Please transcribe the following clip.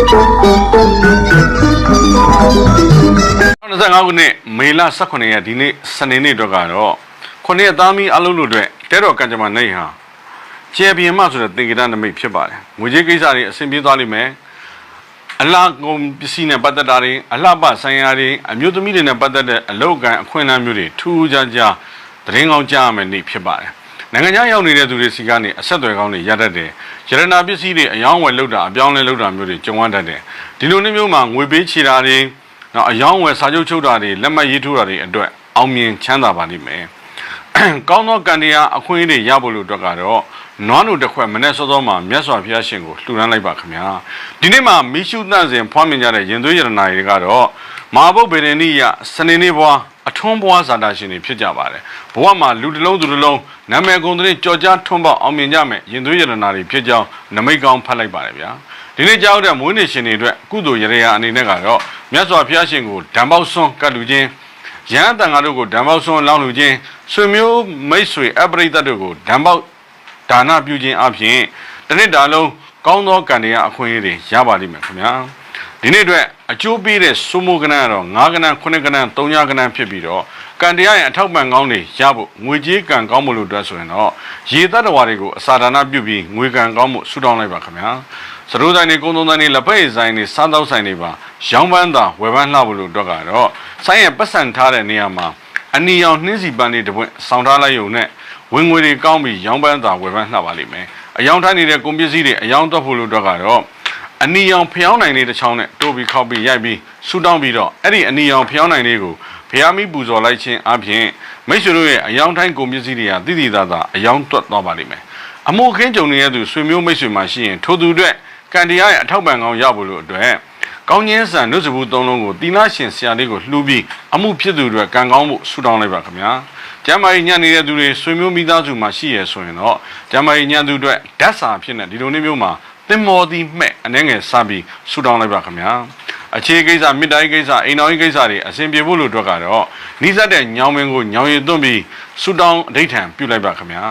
25ခုနှစ်မေလ18ရက်ဒီနေ့စနေနေ့အတွက်ကတော့ခုနှစ်သားမီးအလုံးလို့အတွက်တဲတော်ကံကြမ္မာနေဟာကျေပြင်းမဆိုတဲ့သင်္ကေတနမိတ်ဖြစ်ပါတယ်ငွေကြေးကိစ္စတွေအဆင်ပြေသွားလိမ့်မယ်အလားကုန်ပစ္စည်းနဲ့ပတ်သက်တာတွေအလှပဆိုင်ရာတွေအမျိုးသမီးတွေနဲ့ပတ်သက်တဲ့အလောက်ကန်အခွင့်အလမ်းမျိုးတွေထူးထူးခြားခြားသတင်းကောင်းကြားရမယ်နေ့ဖြစ်ပါတယ် နိုင်ငံခြားရောက်နေတဲ့သူတွေစီကနေအဆက်အသွယ်ကောင်းတွေရတတ်တယ်ရတနာပစ္စည်းတွေအယောင်းဝယ်လုပ်တာအပြောင်းလဲလုပ်တာမျိုးတွေကြုံရတတ်တယ်ဒီလိုနေ့မျိုးမှာငွေပေးချေတာတွေနောက်အယောင်းဝယ်စာချုပ်ချုပ်တာတွေလက်မှတ်ရေးထိုးတာတွေအတွက်အောင်မြင်ချမ်းသာပါလိမ့်မယ်ကောင်းသောကံတရားအခွင့်အရေးတွေရဖို့လို့အတွက်ကတော့နွားနိုတစ်ခွက်မနေ့စောစောမှာမြတ်စွာဘုရားရှင်ကိုလှူဒန်းလိုက်ပါခင်ဗျာဒီနေ့မှာမိရှုသန့်စဉ်ဖွားမြင်ကြတဲ့ရင်သွေးရတနာတွေကတော့မဟာဘုတ်ဗေဒနိယစနေနေ့ဘွား အထွန်းဘွားဇာတာရှင်တွေဖြစ်ကြပါတယ်ဘဝမှာလူတစ်လုံးသူတစ်လုံးနာမည်ကုန်တဲ့ကြော်ကြားထွန်းပေါက်အောင်မြင်ကြမယ်ရင်သွေးရတနာတွေဖြစ်ကြောင်းနမိတ်ကောင်းဖတ်လိုက်ပါတယ်ဗျာဒီနေ့ကြောက်တဲ့မွေးနေ့ရှင်တွေအတွက်ကုသိုလ်ရရေယာအနေနဲ့ကတော့မြတ်စွာဘုရားရှင်ကိုဓမ္မောက်ဆွန်းကတ်လူချင်းရဟန်းတန်ဃာတို့ကိုဓမ္မောက်ဆွန်းလောင်းလူခြင်းဆွေမျိုးမိတ်ဆွေအပရိသတ်တို့ကိုဓမ္မောက်ဒါနပြုခြင်းအပြင်တစ်နှစ်တာလုံးကောင်းသောကံတရားအခွင့်အရေးတွေရပါလိမ့်မယ်ခင်ဗျာ ဒီနေ့အတွက်အကျိုးပေးတဲ့စုမိုးကဏ္ဍကတော့9ကဏ္ဍ9ကဏ္ဍ3ညကဏ္ဍဖြစ်ပြီးတော့ကံတရားရဲ့အထောက်ပံ့ကောင်းတွေရဖို့ငွေကြေးကံကောင်းမှုလို့အတွက်ဆိုရင်တော့ရေတတ္တဝါတွေကိုအစာဒါနပြုပြီးငွေကံကောင်းမှုဆုတောင်းလိုက်ပါခင်ဗျာစရိုးဆိုင်တွေကုန်းသုံးဆိုင်တွေလက်ဖက်ရည်ဆိုင်တွေစားသောက်ဆိုင်တွေပါရောင်းပန်းတာဝယ်ပန်းလှဖို့လို့အတွက်ကတော့ဆိုင်ရဲ့ပတ်စံထားတဲ့နေရာမှာအနီရောင်နှင်းစီပန်းလေးတစ်ပွင့်ဆောင်းထားလိုက်ရုံနဲ့ဝင်ငွေတွေကောင်းပြီးရောင်းပန်းတာဝယ်ပန်းလှပါလိမ့်မယ်အယောင်ထိုင်းနေတဲ့ကုန်ပစ္စည်းတွေအယောင်တော့ဖို့လို့အတွက်ကတော့ အနီရောင်ဖျောင်းနိုင်လေးတစ်ချောင်းနဲ့တိုးပြီးခောက်ပြီးရိုက်ပြီးဆူတောင်းပြီးတော့အဲ့ဒီအနီရောင်ဖျောင်းနိုင်လေးကိုဖျားမိပူဇော်လိုက်ခြင်းအပြင်မိတ်ဆွေတို့ရဲ့အယောင်တိုင်းကုန်ပစ္စည်းတွေကတိတိသားသားအယောင်တွတ်သွားပါလိမ့်မယ်အမိုခင်းကြုံနေတဲ့သူဆွေမျိုးမိတ်ဆွေမှရှိရင်ထိုသူအတွက်ကံတရားရဲ့အထောက်ပံ့ကောင်းရဖို့လို့အတွက်ကောင်းခြင်းဆန်နှုတ်စဘူးသုံးလုံးကိုတီနာရှင်ဆရာလေးကိုလှူပြီးအမှုဖြစ်သူအတွက်ကံကောင်းဖို့ဆူတောင်းလိုက်ပါခင်ဗျာကျမ်းမာရေးညံ့နေတဲ့သူတွေဆွေမျိုးမိသားစုမှာရှိရဆိုရင်တော့ကျမ်းမာရေးညံ့သူအတွက်ဓာတ်စာဖြစ်နေဒီလိုနေ့မျိုးမှာ သင်္မောတိမဲ့အနေငယ်စပြီးဆူတောင်းလိုက်ပါခင်ဗျာအခြေကိစ္စမိတိုင်းကိစ္စအိမ်တော်ကြီးကိစ္စတွေအစဉ်ပြေဖို့လို့အတွက်ကတော့နိစ္စတဲ့ညောင်မင်းကိုညောင်ရည်သွန်းပြီးဆူတောင်းအဋိဌံပြုလိုက်ပါခင်ဗျာ